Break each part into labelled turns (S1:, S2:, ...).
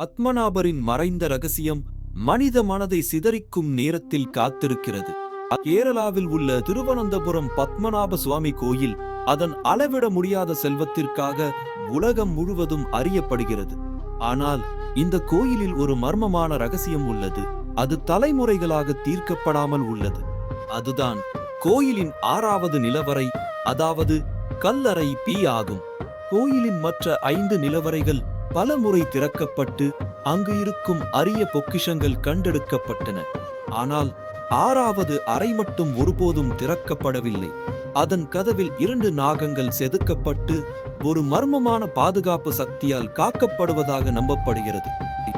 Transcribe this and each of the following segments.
S1: பத்மநாபரின் மறைந்த ரகசியம் மனித மனதை சிதறிக்கும் நேரத்தில் காத்திருக்கிறது. கேரளாவில் உள்ள திருவனந்தபுரம் பத்மநாப சுவாமி கோயில் அதன் அளவிட முடியாத செல்வத்திற்காக உலகம் முழுவதும் அறியப்படுகிறது. ஆனால் இந்த கோயிலில் ஒரு மர்மமான ரகசியம் உள்ளது. அது தலைமுறைகளாக தீர்க்கப்படாமல் உள்ளது. அதுதான் கோயிலின் ஆறாவது நிலவரை அதாவது கல்லறை பி ஆகும். கோயிலின் மற்ற ஐந்து நிலவரைகள் பல முறை திறக்கப்பட்டு அங்கு இருக்கும் அரிய பொக்கிஷங்கள் கண்டெடுக்கப்பட்டன. ஆனால் ஆறாவது அறை மட்டும் ஒருபோதும் திறக்கப்படவில்லை. அதன் கதவில் இரண்டு நாகங்கள் செதுக்கப்பட்டு ஒரு மர்மமான பாதுகாப்பு சக்தியால் காக்கப்படுவதாக நம்பப்படுகிறது.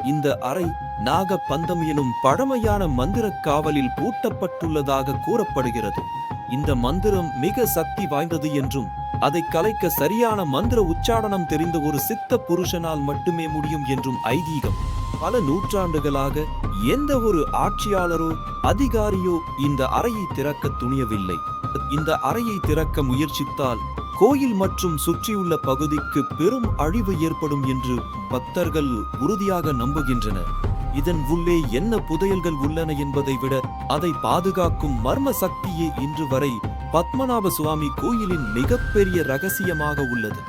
S1: இந்த அறை நாக பந்தம் எனும் பழமையான மந்திர காவலில் பூட்டப்பட்டுள்ளதாக கூறப்படுகிறது. இந்த மந்திரம் மிக சக்தி வாய்ந்தது என்றும் அதை கலைக்க சரியான மந்திர உச்சாரணம் தெரிந்த ஒரு சித்த புருஷனால் மட்டுமே முடியும் என்றும் ஐதீகம். பல நூற்றாண்டுகளாக எந்த ஒரு ஆட்சியாளரோ அதிகாரியோ இந்த அறையை திறக்க துணியவில்லை. இந்த அறையை திறக்க முயற்சித்தால் கோயில் மற்றும் சுற்றியுள்ள பகுதிக்கு பெரும் அழிவு ஏற்படும் என்று பக்தர்கள் உறுதியாக நம்புகின்றனர். இதன் உள்ளே என்ன புதையல்கள் உள்ளன என்பதை விட அதை பாதுகாக்கும் மர்ம சக்தியே இன்று வரை பத்மநாப சுவாமி கோயிலின் மிகப்பெரிய ரகசியமாக உள்ளது.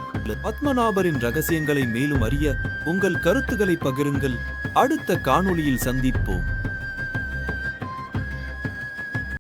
S1: பத்மநாபரின் ரகசியங்களை மேலும் அறிய உங்கள் கருத்துக்களை பகிருங்கள். அடுத்த காணொளியில் சந்திப்போம்.